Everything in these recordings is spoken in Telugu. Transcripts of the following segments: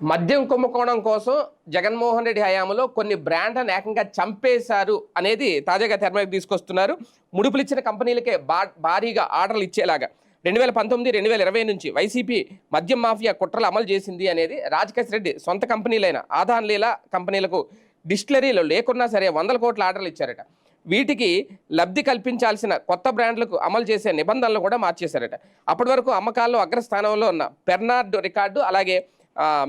మద్యం కుంభకోణం కోసం జగన్మోహన్ రెడ్డి హయాంలో కొన్ని బ్రాండ్లను ఏకంగా చంపేశారు అనేది తాజాగా తెరమేకి తీసుకొస్తున్నారు. ముడుపులు ఇచ్చిన కంపెనీలకే బా భారీగా ఆర్డర్లు ఇచ్చేలాగా. రెండు వేల పంతొమ్మిది రెండు వేల ఇరవై నుంచి వైసీపీ మద్యం మాఫియా కుట్రలు అమలు చేసింది అనేది రాజకేశ్ రెడ్డి సొంత కంపెనీలైన ఆధాన్ లీలా కంపెనీలకు డిస్టిలరీలు లేకున్నా సరే వందల కోట్ల ఆర్డర్లు ఇచ్చారట. వీటికి లబ్ధి కల్పించాల్సిన కొత్త బ్రాండ్లకు అమలు చేసే నిబంధనలు కూడా మార్చేశారట. అప్పటి వరకు అమ్మకాల్లో అగ్రస్థానంలో ఉన్న పెర్నార్డ్ రికార్డు అలాగే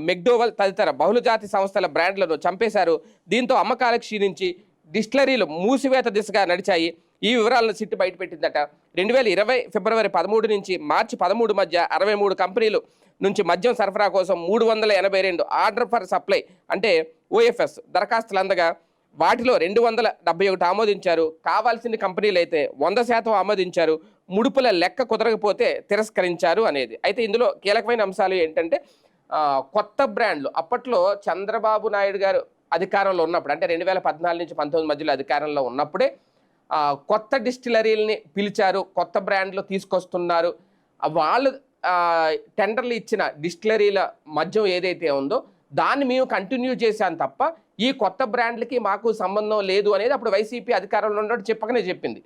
మెక్డోవల్ తదితర బహుళజాతి సంస్థల బ్రాండ్లను చంపేశారు. దీంతో అమ్మకాలకు క్షీణించి డిస్టిలరీలు మూసివేత దిశగా నడిచాయి. ఈ వివరాలను సిట్టు బయటపెట్టిందట రెండు వేల ఇరవై ఫిబ్రవరి పదమూడు నుంచి మార్చి పదమూడు మధ్య అరవై మూడు కంపెనీలు నుంచి మద్యం సరఫరా కోసం మూడు వందల ఎనభై రెండు ఆర్డర్ ఫర్ సప్లై అంటే ఓఎఫ్ఎస్ దరఖాస్తులు అందగా వాటిలో రెండు వందల డెబ్బై ఒకటి ఆమోదించారు. కావాల్సిన కంపెనీలు అయితే వంద శాతం ఆమోదించారు. ముడుపుల లెక్క కుదరకపోతే తిరస్కరించారు అనేది. అయితే ఇందులో కీలకమైన అంశాలు ఏంటంటే కొత్త బ్రాండ్లు. అప్పట్లో చంద్రబాబు నాయుడు గారు అధికారంలో ఉన్నప్పుడు అంటే రెండు వేల పద్నాలుగు నుంచి పంతొమ్మిది మధ్యలో అధికారంలో ఉన్నప్పుడే కొత్త డిస్టిలరీలని పిలిచారు కొత్త బ్రాండ్లు తీసుకొస్తున్నారు. వాళ్ళు టెండర్లు ఇచ్చిన డిస్టిలరీల మద్యం ఏదైతే ఉందో దాన్ని మేము కంటిన్యూ చేశాం తప్ప ఈ కొత్త బ్రాండ్లకి మాకు సంబంధం లేదు అనేది అప్పుడు వైసీపీ అధికారంలో ఉన్నట్టు చెప్పకనే చెప్పింది.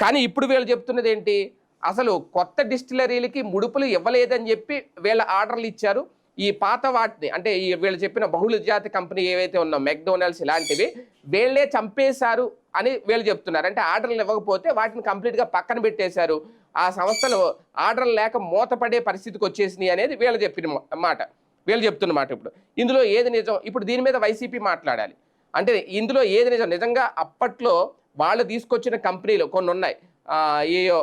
కానీ ఇప్పుడు వీళ్ళు చెప్తున్నది ఏంటి? అసలు కొత్త డిస్టిలరీలకి ముడుపులు ఇవ్వలేదని చెప్పి వీళ్ళ ఆర్డర్లు ఇచ్చారు. ఈ పాత వాటిని అంటే ఈ వీళ్ళు చెప్పిన బహుళ జాతి కంపెనీ ఏవైతే ఉన్నా మెక్డోనల్డ్స్ ఇలాంటివి వీళ్ళే చంపేశారు అని వీళ్ళు చెప్తున్నారు. అంటే ఆర్డర్లు ఇవ్వకపోతే వాటిని కంప్లీట్గా పక్కన పెట్టేశారు. ఆ సంస్థలు ఆర్డర్లు లేక మూతపడే పరిస్థితికి వచ్చేసినాయి అనేది వీళ్ళు చెప్పిన మాట. వీళ్ళు చెప్తున్న మాట ఇప్పుడు. ఇందులో ఏది నిజం? ఇప్పుడు దీని మీద వైసీపీ మాట్లాడాలి. అంటే ఇందులో ఏది నిజం? నిజంగా అప్పట్లో వాళ్ళు తీసుకొచ్చిన కంపెనీలు కొన్ని ఉన్నాయి. ఏయో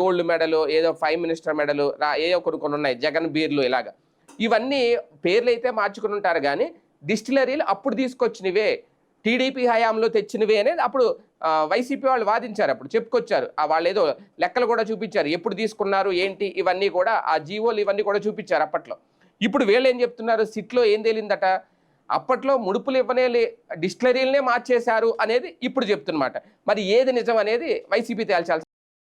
గోల్డ్ మెడలు ఏదో ఫైవ్ మినిస్టర్ మెడలు ఏయో కొన్ని కొన్ని ఉన్నాయి. జగన్ బీర్లు ఇలాగా. ఇవన్నీ పేర్లు అయితే మార్చుకుని ఉంటారు కానీ డిస్టిలరీలు అప్పుడు తీసుకొచ్చినవే. టీడీపీ హయాంలో తెచ్చినవే అనేది అప్పుడు వైసీపీ వాళ్ళు వాదించారు అప్పుడు చెప్పుకొచ్చారు. ఆ వాళ్ళు ఏదో లెక్కలు కూడా చూపించారు. ఎప్పుడు తీసుకున్నారు ఏంటి ఇవన్నీ కూడా ఆ జీవోలు ఇవన్నీ కూడా చూపించారు అప్పట్లో. ఇప్పుడు వీళ్ళు ఏం చెప్తున్నారు? సిట్లో ఏం తేలిందట? అప్పట్లో ముడుపులు ఇవ్వనే లే- డిస్టిలరీలనే మార్చేశారు అనేది ఇప్పుడు చెప్తున్నమాట. మరి ఏది నిజం అనేది వైసీపీ తేల్చాల్సి